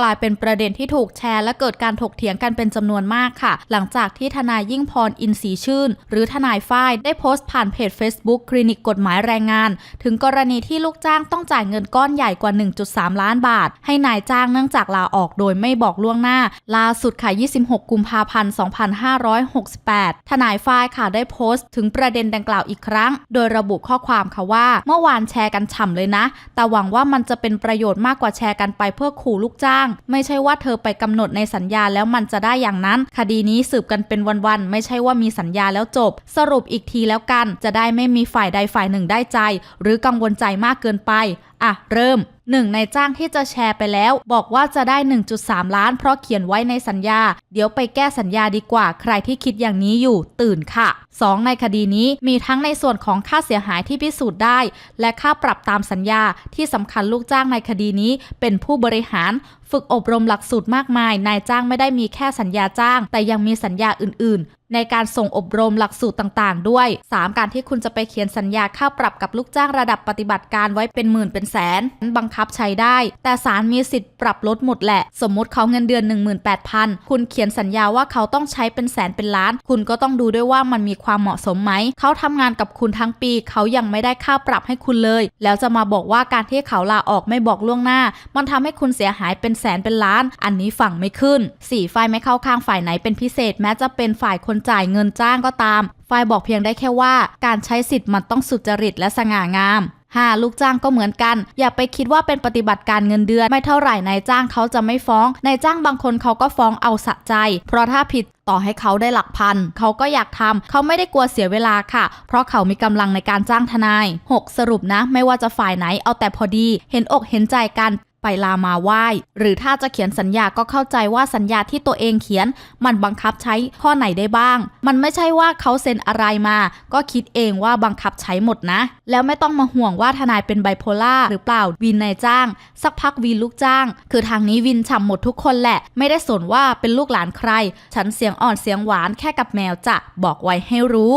กลายเป็นประเด็นที่ถูกแชร์และเกิดการถกเถียงกันเป็นจำนวนมากค่ะ หลังจากที่ทนายยิ่งพรอินทรีชื่น หรือทนายฝ้ายได้โพสต์ผ่านเพจ Facebook คลินิกกฎหมายแรงงาน ถึงกรณีที่ลูกจ้างต้องจ่ายเงินก้อนใหญ่กว่า 1.3 ล้านบาท ให้นายจ้างเนื่องจากลาออกโดยไม่บอกล่วงหน้า ล่าสุดค่ะ 26 กุมภาพันธ์ 2568 ทนายฝ้ายค่ะได้โพสต์ ถึงประเด็นดังกล่าวอีกครั้ง โดยระบุข้อความค่ะว่า เมื่อวานแชร์กันฉ่ำเลยนะ แต่หวังว่ามันจะเป็นประโยชน์มากกว่าแชร์กันไปเพื่อขู่ลูกจ้างไม่ใช่ว่าเธอไปกำหนดในสัญญาแล้วมันจะได้อย่างนั้น คดีนี้สืบกันเป็นวันๆไม่ใช่ว่ามีสัญญาแล้วจบ สรุปอีกทีแล้วกัน จะได้ไม่มีฝ่ายใดฝ่ายหนึ่งได้ใจ หรือกังวลใจมากเกินไป อะ เริ่มหนึ่งในจ้างที่จะแชร์ไปแล้ว บอกว่าจะได้ 1.3 ล้าน เพราะเขียนไว้ในสัญญา เดี๋ยวไปแก้สัญญาดีกว่า ใครที่คิดอย่างนี้อยู่ตื่นค่ะ 2. ในคดีนี้มีทั้งในส่วนของค่าเสียหายที่พิสูจน์ได้ และค่าปรับตามสัญญาที่สำคัญลูกจ้างในคดีนี้เป็นผู้บริหาร ฝึกอบรมหลักสูตรมากมาย นายจ้างไม่ได้มีแค่สัญญาจ้าง แต่ยังมีสัญญาอื่น ๆ ในการส่งอบรมหลักสูตรต่างๆ ด้วย 3. การที่คุณจะไปเขียนสัญญาค่าปรับกับลูกจ้างระดับปฏิบัติการไว้เป็นหมื่นเป็นแสนบังคับใช้ได้ แต่ศาลมีสิทธิ์ปรับลดหมดแหละ สมมติเขาเงินเดือน 18,000 คุณเขียนสัญญาว่าเขาต้องใช้เป็นแสนเป็นล้าน คุณก็ต้องดูด้วยว่ามันมีความเหมาะสมไหม เขาทำงานกับคุณทั้งปี เขายังไม่ได้ค่าปรับให้คุณเลย แล้วจะมาบอกว่าการที่เขาลาออกไม่บอกล่วงหน้า มันทำให้คุณเสียหายเป็นแสนเป็นล้าน อันนี้ฝั่งไม่ขึ้น 4. ฝ่ายไม่เข้าข้างฝ่ายไหนเป็นพิเศษแม้จะเป็นฝ่ายคนจ่ายเงินจ้างก็ตาม ฝ่ายบอกเพียงได้แค่ว่า การใช้สิทธิ์มันต้องสุจริตและสง่างาม 5. ลูกจ้างก็เหมือนกัน อย่าไปคิดว่าเป็นปฏิบัติการเงินเดือน ไม่เท่าไหร่นายจ้างเขาจะไม่ฟ้องนายจ้างบางคนเขาก็ฟ้องเอาสะใจ เพราะถ้าผิดต่อให้เขาได้หลักพัน เขาก็อยากทำเขาไม่ได้กลัวเสียเวลาค่ะ เพราะเขามีกำลังในการจ้างทนาย 6. สรุปนะ ไม่ว่าจะฝ่ายไหนเอาแต่พอดี เห็นอกเห็นใจกัน ไปลามาไหว้ หรือถ้าจะเขียนสัญญาก็เข้าใจว่าสัญญาที่ตัวเองเขียน มันบังคับใช้ข้อไหนได้บ้าง มันไม่ใช่ว่าเขาเซ็นอะไรมา ก็คิดเองว่าบังคับใช้หมดนะ แล้วไม่ต้องมาห่วงว่าทนายเป็นไบโพล่าหรือเปล่าวินนายจ้าง สักพักวินลูกจ้าง คือทางนี้วินฉ่ำหมดทุกคนแหละ ไม่ได้สนว่าเป็นลูกหลานใคร ฉันเสียงอ่อนเสียงหวานแค่กับแมวจะบอกไว้ให้รู้